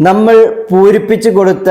നമ്മൾ പൂരിപ്പിച്ചു കൊടുത്ത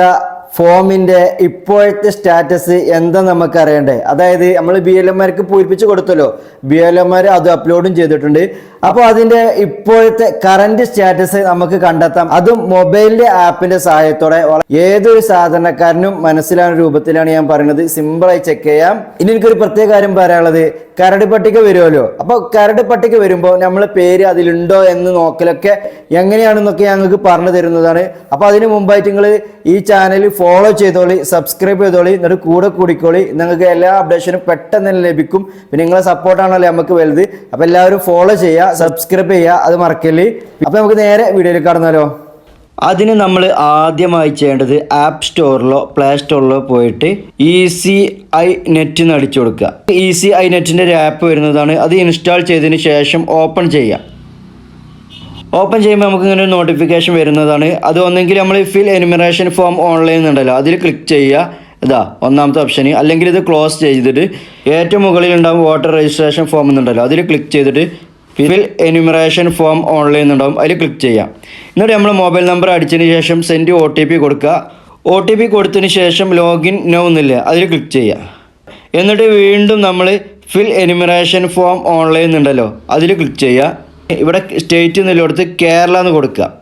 ഫോമിന്റെ ഇപ്പോഴത്തെ സ്റ്റാറ്റസ് എന്താ നമുക്ക് അറിയണ്ടേ അതായത് നമ്മൾ ബി എൽ എമാർക്ക് പൂരിപ്പിച്ചു കൊടുത്തല്ലോ. ബി എൽ എമാർ അത് അപ്ലോഡും ചെയ്തിട്ടുണ്ട്. അപ്പോൾ അതിന്റെ ഇപ്പോഴത്തെ കറന്റ് സ്റ്റാറ്റസ് നമുക്ക് കണ്ടെത്താം. അതും മൊബൈലിന്റെ ആപ്പിന്റെ സഹായത്തോടെ. ഏതൊരു സാധാരണക്കാരനും മനസ്സിലാവുന്ന രൂപത്തിലാണ് ഞാൻ പറയുന്നത്. സിമ്പിളായി ചെക്ക് ചെയ്യാം. ഇനി എനിക്കൊരു പ്രത്യേക കാര്യം പറയാനുള്ളത്. കരട് പട്ടിക വരുമല്ലോ. അപ്പോൾ കരട് പട്ടിക വരുമ്പോൾ നമ്മൾ പേര് അതിലുണ്ടോ എന്ന് നോക്കലൊക്കെ എങ്ങനെയാണെന്നൊക്കെ ഞങ്ങൾക്ക് പറഞ്ഞു തരുന്നതാണ്. അപ്പോൾ അതിന് മുമ്പായിട്ട് നിങ്ങൾ ഈ ചാനൽ ഫോളോ ചെയ്തോളി സബ്സ്ക്രൈബ് ചെയ്തോളി എന്നിട്ട് കൂടെ കൂടിക്കോളി. നിങ്ങൾക്ക് എല്ലാ അപ്ഡേഷനും പെട്ടെന്ന് തന്നെ ലഭിക്കും. പിന്നെ നിങ്ങളെ സപ്പോർട്ടാണല്ലോ നമുക്ക് വലുത്. അപ്പോൾ എല്ലാവരും ഫോളോ ചെയ്യുക സബ്സ്ക്രൈബ് ചെയ്യുക അത് മറക്കല്ലേ? അപ്പോൾ നമുക്ക് നേരെ വീഡിയോയിൽ കടന്നാലോ? അതിന് നമ്മൾ ആദ്യമായി ചെയ്യേണ്ടത് ആപ്പ് സ്റ്റോറിലോ പ്ലേ സ്റ്റോറിലോ പോയിട്ട് ഇ സി ഐ നെറ്റ് എന്ന് അടിച്ചു കൊടുക്കുക. ഇ സി ഐ നെറ്റിന്റെ ഒരു ആപ്പ് വരുന്നതാണ്. അത് ഇൻസ്റ്റാൾ ചെയ്തതിന് ശേഷം ഓപ്പൺ ചെയ്യാം ഓപ്പൺ ചെയ്യുമ്പോൾ നമുക്ക് ഇങ്ങനെ ഒരു നോട്ടിഫിക്കേഷൻ വരുന്നതാണ്. അത് ഒന്നെങ്കിൽ നമ്മൾ ഫിൽ എനുമറേഷൻ ഫോം ഓൺലൈൻ ഉണ്ടല്ലോ അതിൽ ക്ലിക്ക് ചെയ്യുക. ഇതാ ഒന്നാമത്തെ ഓപ്ഷൻ അല്ലെങ്കിൽ ഇത് ക്ലോസ് ചെയ്തിട്ട് ഏറ്റവും മുകളിൽ ഉണ്ടാവും വോട്ടർ രജിസ്ട്രേഷൻ ഫോം എന്നുണ്ടല്ലോ അതിൽ ക്ലിക്ക് ചെയ്തിട്ട് ഫിൽ എനുമറേഷൻ ഫോം ഓൺലൈൻ എന്നുണ്ടാവും അതിൽ ക്ലിക്ക് ചെയ്യാം എന്നിട്ട് നമ്മൾ മൊബൈൽ നമ്പർ അടിച്ചതിന് ശേഷം സെൻഡ് ഒ ടി പി കൊടുക്കുക. ഒ ടി പി കൊടുത്തതിന് ശേഷം ലോഗിൻ നോ എന്നില്ല അതിൽ ക്ലിക്ക് ചെയ്യുക. എന്നിട്ട് വീണ്ടും നമ്മൾ ഫിൽ എനുമറേഷൻ ഫോം ഓൺലൈൻ ഉണ്ടല്ലോ അതിൽ ക്ലിക്ക് ചെയ്യുക. ഇവിടെ സ്റ്റേറ്റ് എന്നുള്ളിടത്ത് കേരള എന്ന് കൊടുക്കുക.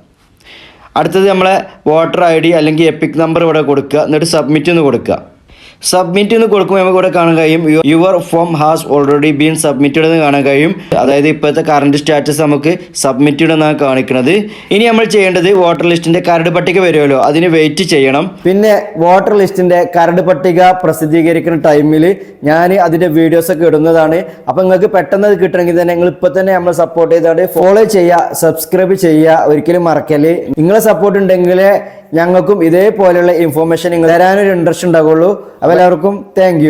അടുത്തത് നമ്മളെ വോട്ടർ ഐ ഡി അല്ലെങ്കിൽ എപ്പിക് നമ്പർ ഇവിടെ കൊടുക്കുക. എന്നിട്ട് സബ്മിറ്റ് എന്ന് കൊടുക്കുക. സബ്മിറ്റ് എന്ന് കൊടുക്കുമ്പോൾ നമുക്ക് ഇവിടെ കാണാൻ കഴിയും. Your form has already been submitted എന്ന് കാണാൻ കഴിയും. അതായത് ഇപ്പോഴത്തെ കറണ്ട് സ്റ്റാറ്റസ് നമുക്ക് സബ്മിറ്റഡ് എന്നാണ് കാണിക്കുന്നത്. ഇനി നമ്മൾ ചെയ്യേണ്ടത് വോട്ടർ ലിസ്റ്റിന്റെ കരട് പട്ടിക വരുമല്ലോ. അതിന് വെയിറ്റ് ചെയ്യണം. പിന്നെ വോട്ടർ ലിസ്റ്റിന്റെ കരട് പട്ടിക പ്രസിദ്ധീകരിക്കുന്ന ടൈമിൽ ഞാൻ അതിന്റെ വീഡിയോസ് ഒക്കെ ഇടുന്നതാണ്. അപ്പൊ നിങ്ങൾക്ക് പെട്ടെന്ന് അത് കിട്ടണമെങ്കിൽ തന്നെ നിങ്ങൾ ഇപ്പൊ തന്നെ നമ്മൾ സപ്പോർട്ട് ചെയ്താണ്ട് ഫോളോ ചെയ്യുക സബ്സ്ക്രൈബ് ചെയ്യുക ഒരിക്കലും മറക്കൽ നിങ്ങളെ സപ്പോർട്ട് ഉണ്ടെങ്കിലേ ഞങ്ങൾക്കും ഇതേപോലെയുള്ള ഇൻഫോർമേഷൻ നിങ്ങൾ തരാനൊരു ഇൻട്രസ്റ്റ് ഉണ്ടാവുള്ളൂ അപ്പോൾ എല്ലാവർക്കും താങ്ക്